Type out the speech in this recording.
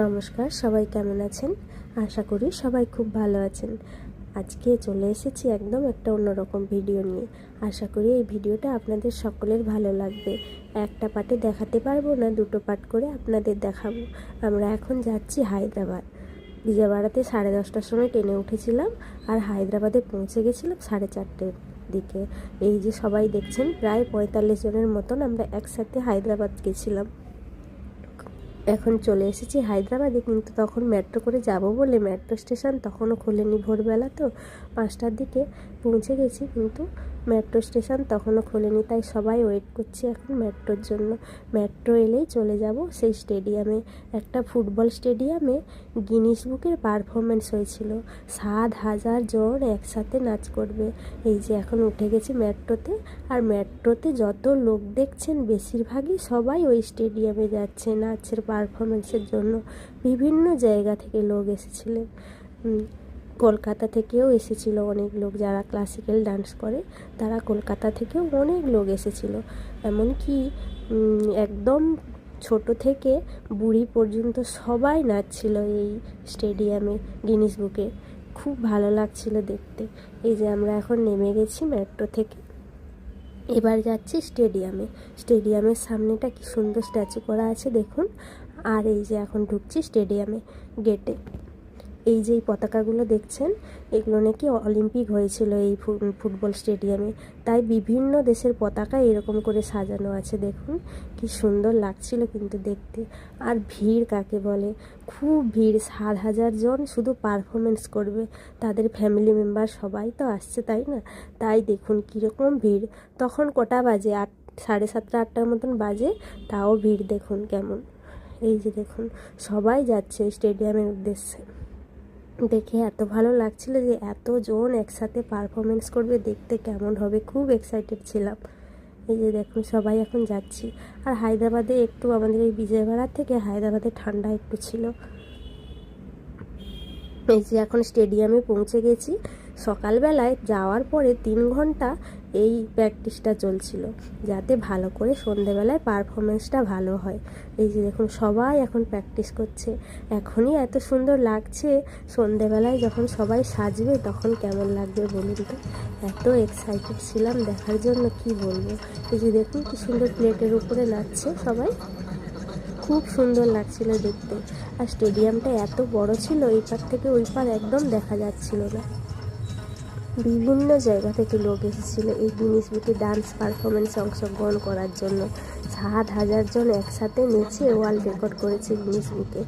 নমস্কার, সবাই কেমন আছেন? আশা করি সবাই খুব ভালো আছেন। আজকে চলে এসেছি একদম একটা অন্যরকম ভিডিও নিয়ে। আশা করি এই ভিডিওটা আপনাদের সকলের ভালো লাগবে। একটা পার্টে দেখাতে পারব না, দুটো পার্ট করে আপনাদের দেখাবো। আমরা এখন যাচ্ছি হায়দ্রাবাদ। বিজয়বাড়াতে সাড়ে দশটার সময় ট্রেনে উঠেছিলাম আর হায়দ্রাবাদে পৌঁছে গেছিলাম সাড়ে চারটের দিকে। এই যে সবাই দেখছেন, প্রায় পঁয়তাল্লিশ জনের মতন আমরা একসাথে হায়দ্রাবাদ গেছিলাম। এখন চলে এসেছি হায়দ্রাবাদে, কিন্তু তখন মেট্রো করে যাব বলে মেট্রো স্টেশন তখনও খোলেনি ভোরবেলা তো। পাঁচটার দিকে পৌঁছে গেছি, কিন্তু মেট্রো স্টেশন তখনও খোলেনি, তাই সবাই ওয়েট করছি এখন মেট্রোর জন্য। মেট্রো এলেই চলে যাব সেই স্টেডিয়ামে। একটা ফুটবল স্টেডিয়ামে গিনিস বুকের পারফরমেন্স হয়েছিল। সাত হাজার জন একসাথে নাচ করবে। এই যে এখন উঠে গেছি মেট্রোতে, আর মেট্রোতে যত লোক দেখছেন, বেশিরভাগই সবাই ওই স্টেডিয়ামে যাচ্ছে নাচের পারফরমেন্সের জন্য। বিভিন্ন জায়গা থেকে লোক এসেছিলেন। কলকাতা থেকেও এসেছিল অনেক লোক যারা ক্লাসিক্যাল ডান্স করে, তারা কলকাতা থেকেও অনেক লোক এসেছিল। এমনকি একদম ছোট থেকে বুড়ি পর্যন্ত সবাই নাচছিল এই স্টেডিয়ামে গিনিস বুকে খুব ভালো লাগছিল দেখতে। এই যে আমরা এখন নেমে গেছি মেট্রো থেকে। এবার যাচ্ছি স্টেডিয়ামে স্টেডিয়ামের সামনেটা কি সুন্দর স্ট্যাচু করা আছে দেখুন। আর এই যে এখন ঢুকছি স্টেডিয়ামে গেটে এই যে এই পতাকাগুলো দেখছেন, এগুলো নাকি অলিম্পিক হয়েছিল এই ফুটবল স্টেডিয়ামে। তাই বিভিন্ন দেশের পতাকা এরকম করে সাজানো আছে, দেখুন। কি সুন্দর লাগছিল কিন্তু দেখতে। আর ভিড় কাকে বলে? খুব ভিড়, সাত হাজার জন শুধু পারফরমেন্স করবে। তাদের ফ্যামিলি মেম্বার সবাই তো আসছে, তাই না? তাই দেখুন কীরকম ভিড়। তখন কটা বাজে? আট, সাড়ে সাতটা, আটটার মতন বাজে? তাও ভিড় দেখুন কেমন। এই যে দেখুন, সবাই যাচ্ছে স্টেডিয়ামের উদ্দেশ্যে। দেখে এত ভালো লাগছিল যে এতজন একসাথে পারফরমেন্স করবে, দেখতে কেমন হবে। খুব এক্সাইটেড ছিলাম। এই যে দেখুন, সবাই এখন যাচ্ছি। আর হায়দ্রাবাদে একটু আমাদের এই বিজয়বাড়া থেকে হায়দ্রাবাদে ঠান্ডা একটু ছিল। এই যে এখন স্টেডিয়ামে পৌঁছে গেছি। সকালবেলায় যাওয়ার পরে তিন ঘণ্টা এই প্র্যাকটিসটা চলছিল, যাতে ভালো করে সন্ধেবেলায় পারফরমেন্সটা ভালো হয়। এই যে দেখুন, সবাই এখন প্র্যাকটিস করছে। এখনই এত সুন্দর লাগছে, সন্ধেবেলায় যখন সবাই সাজবে তখন কেমন লাগবে বলুন তো? এত এক্সাইটেড ছিলাম দেখার জন্য, কি বলব? এই যে দেখুন, কি সুন্দর প্লেটের উপরে নাচছে সবাই। খুব সুন্দর লাগছিল দেখতে। আর স্টেডিয়ামটা এত বড় ছিল এই পার থেকে ওই পার একদম দেখা যাচ্ছিল না। বিভিন্ন জায়গা থেকে লোক এসেছিল এই গিনিস বুকে ডান্স পারফরমেন্স অংশগ্রহণ করার জন্য। সাত হাজার জন একসাথে নেচে ওয়ার্ল্ড রেকর্ড করেছে গিনিস বুকে